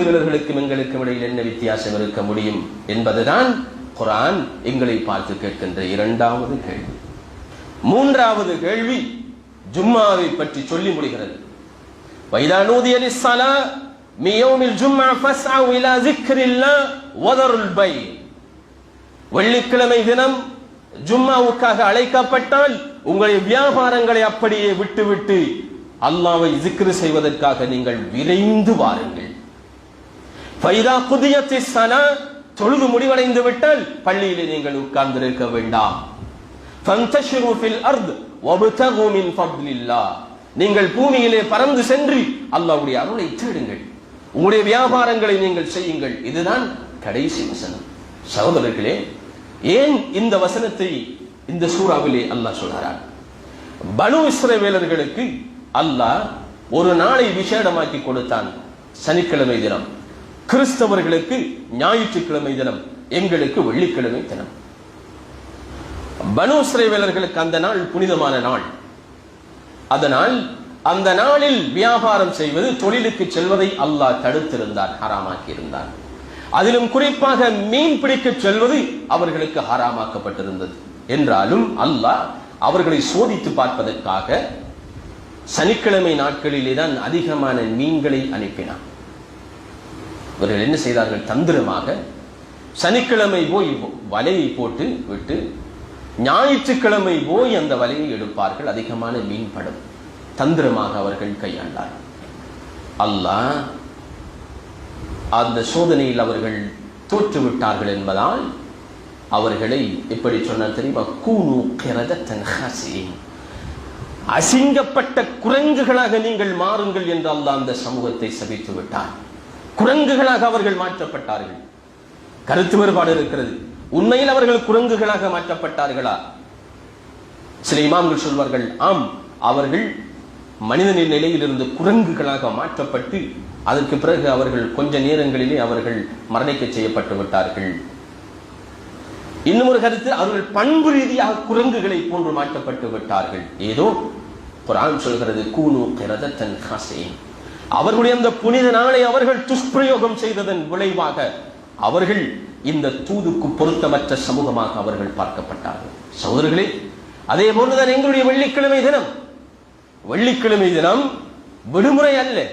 இவர்களுக்கும் எங்களுக்கும் இடையில் என்ன வித்தியாசம் இருக்க முடியும் என்பதுதான் குரான் எங்களை பார்த்து கேட்கின்ற இரண்டாவது கேள்வி. மூன்றாவது கேள்வி ஜும்மாவை பற்றி சொல்லி முடிகிறது. வைதா நூதிய லிஸ்ஸலா மி ஃபஸ்அவு இலா ஜிக்ரில்லா வதருல் பை வெள்ளிக்கிழமை தினம் ஜும்மாவுக்காக அழைக்கப்பட்டால் உங்களுடைய வியாபாரங்களை அப்படியே விட்டுவிட்டு அல்லாவை ஜிக்ரு செய்வதற்காக நீங்கள் விரைந்து வாருங்கள். ஃபைதா குதியத்தி சனா தொழுது முடிவடைந்து விட்டால் பள்ளியிலே நீங்கள் உட்கார்ந்திருக்க வேண்டாம். ஃபந்தஷிரு ஃபில் அர்த் வப்தகு மின் ஃபத்லில்லாஹ் நீங்கள் பூமியிலே பறந்து சென்று அல்லாஹ்வுடைய அருளை தேடுங்கள். உங்களுடைய வியாபாரங்களை நீங்கள் செய்யுங்கள். இதுதான் கடைசி வசனம். சகோதரர்களே ஏன் இந்த வசனத்தை இந்த சூறாவிலே அல்லாஹ் சொல்கிறார்? பனு இஸ்ரவேலர்களுக்கு அல்லாஹ் ஒரு நாளை விசேடமாக்கி கொடுத்தான் சனிக்கிழமை தினம். கிறிஸ்தவர்களுக்கு ஞாயிற்றுக்கிழமை தினம் எங்களுக்கு வெள்ளிக்கிழமை தினம். பனு அந்த நாள் புனிதமான நாள். அதனால் அந்த நாளில் வியாபாரம் செய்வது தொழிலுக்கு செல்வதை அல்லாஹ் தடுத்திருந்தார் ஹராமாக்கி இருந்தார் அதிலும் குறிப்பாக மீன் பிடிக்க செல்வது அவர்களுக்கு ஹராமாக்கப்பட்டிருந்தது. என்றாலும் அல்லாஹ் அவர்களை சோதித்து பார்ப்பதற்காக சனிக்கிழமை நாட்களிலே தான் அதிகமான மீன்களை அனுப்பினார் இவர்கள் என்ன செய்தார்கள்? தந்திரமாக சனிக்கிழமை போய் வலையை போட்டு விட்டு ஞாயிற்றுக்கிழமை போய் அந்த வலையை எடுப்பார்கள். அதிகமான மீன்படும் தந்திரமாக அவர்கள் கையாண்டார். அல்லாஹ் அந்த சோதனையில் அவர்கள் தோற்றுவிட்டார்கள் என்பதால் அவர்களை எப்படி சொன்னார் தெரியுமா? கூனு கிரதத்தன் அசிங்கப்பட்ட குரங்குகளாக நீங்கள் மாறுங்கள் என்று அல்லாஹ் அந்த சமூகத்தை சபித்து விட்டார் குரங்குகளாக அவர்கள் மாற்றப்பட்டார்கள். கருத்து வேறுபாடு இருக்கிறது. உண்மையில் அவர்கள் குரங்குகளாக மாற்றப்பட்டார்களா? சில இமாம்கள் சொல்வார்கள் ஆம் அவர்கள் மனிதனின் நிலையிலிருந்து குரங்குகளாக மாற்றப்பட்டு அதற்கு பிறகு அவர்கள் கொஞ்ச நேரங்களிலே அவர்கள் மரணிக்க செய்யப்பட்டு விட்டார்கள். இன்னும் ஒரு கருத்து அவர்கள் பண்பு ரீதியாக குரங்குகளை போன்று மாற்றப்பட்டு விட்டார்கள். ஏதோ குரான் சொல்கிறது கூனு கிரதத்தன் ஹசேன் அவர்களுடைய அந்த புனித நாளை அவர்கள் துஷ்பிரயோகம் செய்ததன் விளைவாக அவர்கள் இந்த தூதுக்கு பொருத்தமற்ற சமூகமாக அவர்கள் பார்க்கப்பட்டார்கள். சகோதரர்களே அதே போன்றுதான் எங்களுடைய வெள்ளிக்கிழமை தினம். வெள்ளிக்கிழமை தினம் விடுமுறை அல்ல.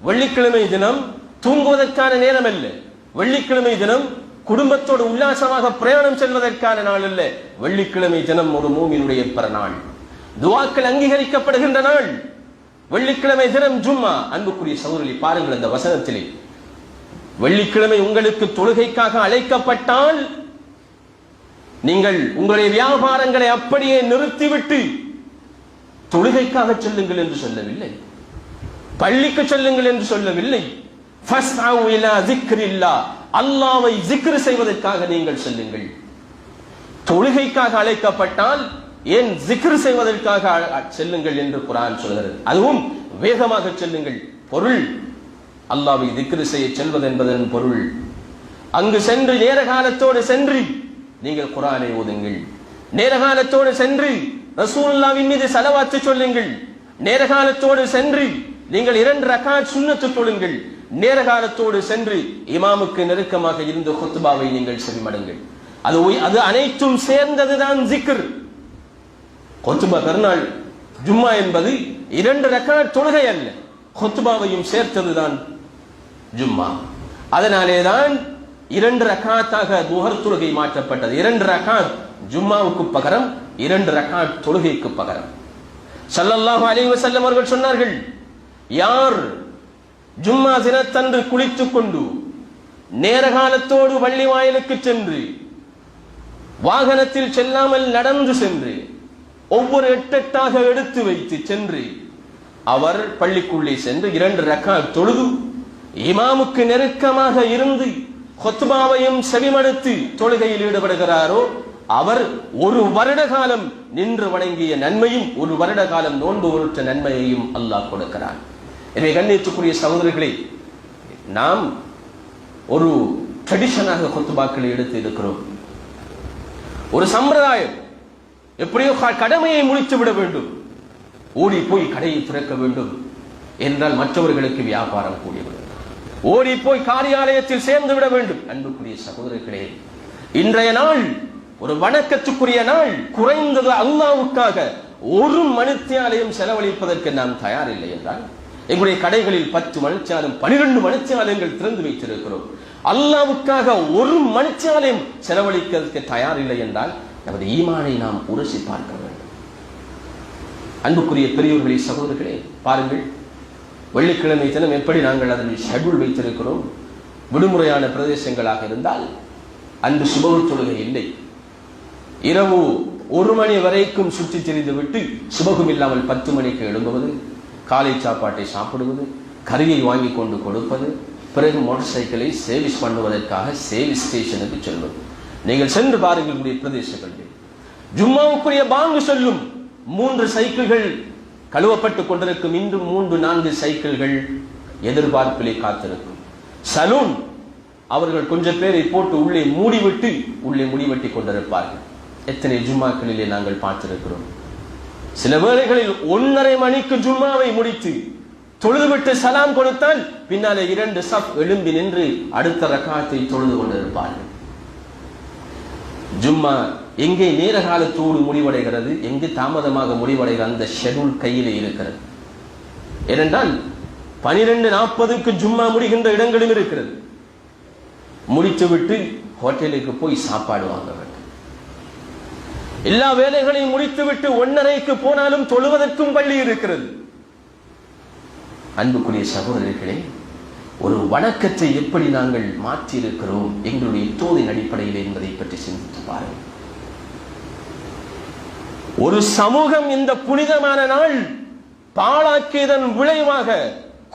வெள்ளிக்கிழமை தினம் தூங்குவதற்கான நேரம் அல்ல. வெள்ளிக்கிழமை தினம் குடும்பத்தோடு உல்லாசமாக பிரயாணம் செல்வதற்கான நாள் அல்ல. வெள்ளிக்கிழமை தினம் ஒரு மூமியினுடைய பிறநாள். துவாக்கள் அங்கீகரிக்கப்படுகின்ற நாள். வெள்ளிக்கிழமை தினம் ஜும்மா. அன்புக்குரிய சௌரலி பாருங்கள் அந்த வசனத்திலே. வெள்ளிக்கிழமை உங்களுக்கு தொழுகைக்காக அழைக்கப்பட்டால் நீங்கள் உங்களுடைய வியாபாரங்களை அப்படியே நிறுத்திவிட்டு தொழுகைக்காக செல்லுங்கள் என்று சொல்லவில்லை. பள்ளிக்கு செல்லுங்கள் என்று சொல்லவில்லை. அல்லாவை ஜிக்ரு செய்வதற்காக நீங்கள் செல்லுங்கள். தொழுகைக்காக அழைக்கப்பட்டால் ஏன் ஜிக்ர் செய்வதற்காக செல்லுங்கள் என்று குரான் சொல்கிறது? அதுவும் வேகமாக செல்லுங்கள். பொருள். அல்லாவை திக்ரு செய்ய செல்வது என்பதன் பொருள். அங்கு சென்று நேர காலத்தோடு சென்று நீங்கள் குரானை ஓதுங்கள். நேர காலத்தோடு சென்று ரசூல்லாவின் மீது செலவாத்து சொல்லுங்கள். நேர காலத்தோடு சென்று நீங்கள் இரண்டு ரகாத் சுண்ணத்து தொழுங்கள் நேர காலத்தோடு சென்று இமாமுக்கு நெருக்கமாக இருந்த குத்துபாவை நீங்கள் செவிமடுங்கள். அது அது அனைத்தும் சேர்ந்ததுதான் ஜிக்ர் கொத்துபா பெருநாள் ஜும்மா என்பது இரண்டு ரக்காத் தொழுகை அல்ல. கொத்துபாவையும் சேர்த்ததுதான் ஜும்மா. அதனாலே தான் இரண்டு ரக்காத்தாக துஹர் தொழுகை மாற்றப்பட்டது. இரண்டு ரக்காத் ஜும்மாவுக்கு பகரம் இரண்டு ரக்காத் தொழுகைக்கு பகரம். சல்லல்லாஹு அலைஹி வஸல்லம் அவர்கள் சொன்னார்கள் யார் ஜும்மா தினத்தன்று குளித்துக் கொண்டு நேர காலத்தோடு வள்ளி வாயிலுக்கு சென்று வாகனத்தில் செல்லாமல் நடந்து சென்று ஒவ்வொரு எட்டெட்டாக எடுத்து வைத்து சென்று அவர் பள்ளிக்குள்ளே சென்று இரண்டு ரக்கா தொழுது இமாமுக்கு நெருக்கமாக இருந்து கொத்துபாவையும் செவிமடுத்து தொழுகையில் ஈடுபடுகிறாரோ அவர் ஒரு வருட காலம் நின்று வணங்கிய நன்மையும் ஒரு வருட காலம் நோன்பு உருட்ட நன்மையையும் அல்லாஹ் கொடுக்கிறார் எனவே கண்ணியத்துக்குரிய சகோதரர்களே நாம் ஒரு ட்ரெடிஷனாக கொத்துபாக்களை எடுத்து இருக்கிறோம். ஒரு சம்பிரதாயம் எப்படியோ கடமையை முடித்து விட வேண்டும். ஓடி போய் கடையை திறக்க வேண்டும். என்றால் மற்றவர்களுக்கு வியாபாரம் கூடிவிடும். ஓடி போய் காரியாலயத்தில் சேர்ந்து விட வேண்டும். அன்புக்குரிய சகோதரர்களே இன்றைய நாள் ஒரு வணக்கத்துக்குரிய நாள். குறைந்தது அல்லாவுக்காக ஒரு மணித்தியாலயம் செலவழிப்பதற்கு நாம் தயாரில்லை என்றால் எங்களுடைய கடைகளில் பத்து மணிச்சாலம் பனிரெண்டு மனுச்சாலயங்கள் திறந்து வைத்திருக்கிறோம். அல்லாவுக்காக ஒரு மனுச்சாலயம் செலவழிக்கிறதுக்கு தயாரில்லை என்றால் நமது ஈமானை நாம் உரசி பார்க்க வேண்டும். அன்புக்குரிய பெரியவர்களே சகோதரர்களே பாருங்கள். வெள்ளிக்கிழமை தினம் எப்படி நாங்கள் அதில் ஷெட்யூல் வைத்திருக்கிறோம்? விடுமுறையான பிரதேசங்களாக இருந்தால் அன்று சுபகு தொழுகை இல்லை. இரவு ஒரு மணி வரைக்கும் சுற்றி தெரிந்துவிட்டு சுபகம் இல்லாமல் பத்து மணிக்கு எழும்புவது காலை சாப்பாட்டை சாப்பிடுவது கறியை வாங்கி கொண்டு கொடுப்பது பிறகு மோட்டார் சைக்கிளை சேவிஸ் பண்ணுவதற்காக சேவிஸ் ஸ்டேஷனுக்கு செல்வது. நீங்கள் சென்று பாருங்கள் உங்களுடைய பிரதேசங்களில் ஜும்மாவுக்குரிய பாங்கு சொல்லும் மூன்று சைக்கிள்கள் கழுவப்பட்டுக் கொண்டிருக்கும். இன்று மூன்று நான்கு சைக்கிள்கள் எதிர்பார்ப்பிலே காத்திருக்கும். சலூன் அவர்கள் கொஞ்சம் பேரை போட்டு உள்ளே மூடிவிட்டு உள்ளே முடிவெட்டி கொண்டிருப்பார்கள். எத்தனை ஜும்மாக்களிலே நாங்கள் பார்த்திருக்கிறோம். சில வேளைகளில் ஒன்றரை மணிக்கு ஜும்மாவை முடித்து தொழுதுவிட்டு சலாம் கொடுத்தால் பின்னாலே இரண்டு சப் எழும்பி நின்று அடுத்த ரக்காத்தை தொழுது கொண்டிருப்பார்கள். ஜும்மா எங்கே நேர காலத்தோடு முடிவடைகிறது எங்கு தாமதமாக முடிவடைகிற அந்த ஷெடியூல் கையிலே இருக்கிறது. ஏனென்றால் பனிரெண்டு நாற்பதுக்கு ஜும்மா முடிகின்ற இடங்களும் இருக்கிறது. முடித்துவிட்டு ஹோட்டலுக்கு போய் சாப்பாடு வாங்க வேண்டும். எல்லா வேலைகளையும் முடித்துவிட்டு ஒன்னரைக்கு போனாலும் தொழுவதற்கும் பள்ளி இருக்கிறது. அன்புக்குரிய சகோதரர்களே ஒரு வணக்கத்தை எப்படி நாங்கள் மாற்றியிருக்கிறோம்? எங்களுடைய தோதின் அடிப்படையில் என்பதை பற்றி சிந்தித்து பாருங்கள். ஒரு சமூகம் இந்த புனிதமான நாள் பாழாக்கியதன் விளைவாக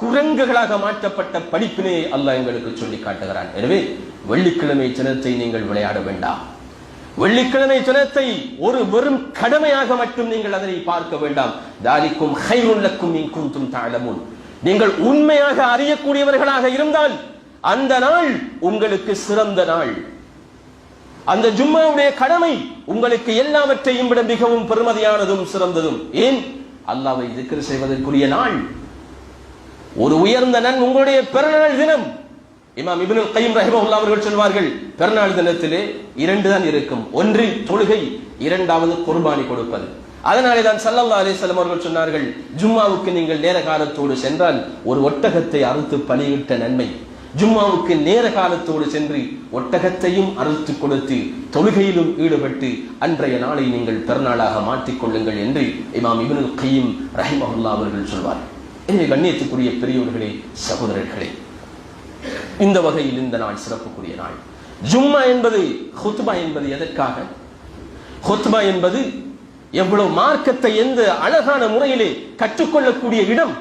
குரங்குகளாக மாற்றப்பட்ட படிப்பினை அல்லாஹ் எங்களுக்கு சொல்லி காட்டுகிறான். எனவே வெள்ளிக்கிழமை தினத்தை நீங்கள் விளையாட வேண்டாம். வெள்ளிக்கிழமை தினத்தை ஒரு வெறும் கடமையாக மட்டும் நீங்கள் அதனை பார்க்க வேண்டாம். தாலிக்கும் ஹைருல்லக்கும் இங்கும் தாழமுன் நீங்கள் உண்மையாக அறியக்கூடியவர்களாக இருந்தால் அந்த நாள் உங்களுக்கு சிறந்த நாள். அந்த ஜும்மாவுடைய கடமை உங்களுக்கு எல்லாவற்றையும் விட மிகவும் பெருமதியானதும் சிறந்ததும். ஏன்? அல்லாவை திக்ர் செய்வதற்குரிய நாள். ஒரு உயர்ந்த நன் உங்களுடைய பிறநாள் தினம். இமாம் இபின் கைம் ரஹிமஹுல்லா அவர்கள் சொல்வார்கள் பிறநாள் தினத்திலே இரண்டு தான் இருக்கும். ஒன்று தொழுகை இரண்டாவது குர்பானி கொடுப்பது. அதனாலே தான் சல்லல்லா அலிசல்லம் அவர்கள் சொன்னார்கள் ஜும்மாவுக்கு நீங்கள் நேர காலத்தோடு சென்றால் ஒரு ஒட்டகத்தை அறுத்து பலியிட்ட நன்மை. ஜும்மாவுக்கு நேர காலத்தோடு சென்று ஒட்டகத்தையும் அறுத்து கொடுத்து தொழுகையிலும் ஈடுபட்டு அன்றைய நாளை நீங்கள் பிறநாளாக மாற்றிக் கொள்ளுங்கள் என்று இமாம் இபின் கையும் ரஹிமஹுல்லா அவர்கள் சொல்வார். எனவே கண்ணியத்துக்குரிய பெரியோர்களே சகோதரர்களே இந்த வகையில் இந்த நாள் சிறப்புக்குரிய நாள். ஜும்மா என்பது ஹுத்பா என்பது எதற்காக? ஹுத்பா என்பது எவ்வளவு மார்க்கத்தை எந்த அழகான முறையிலே கற்றுக்கொள்ளக்கூடிய இடம்?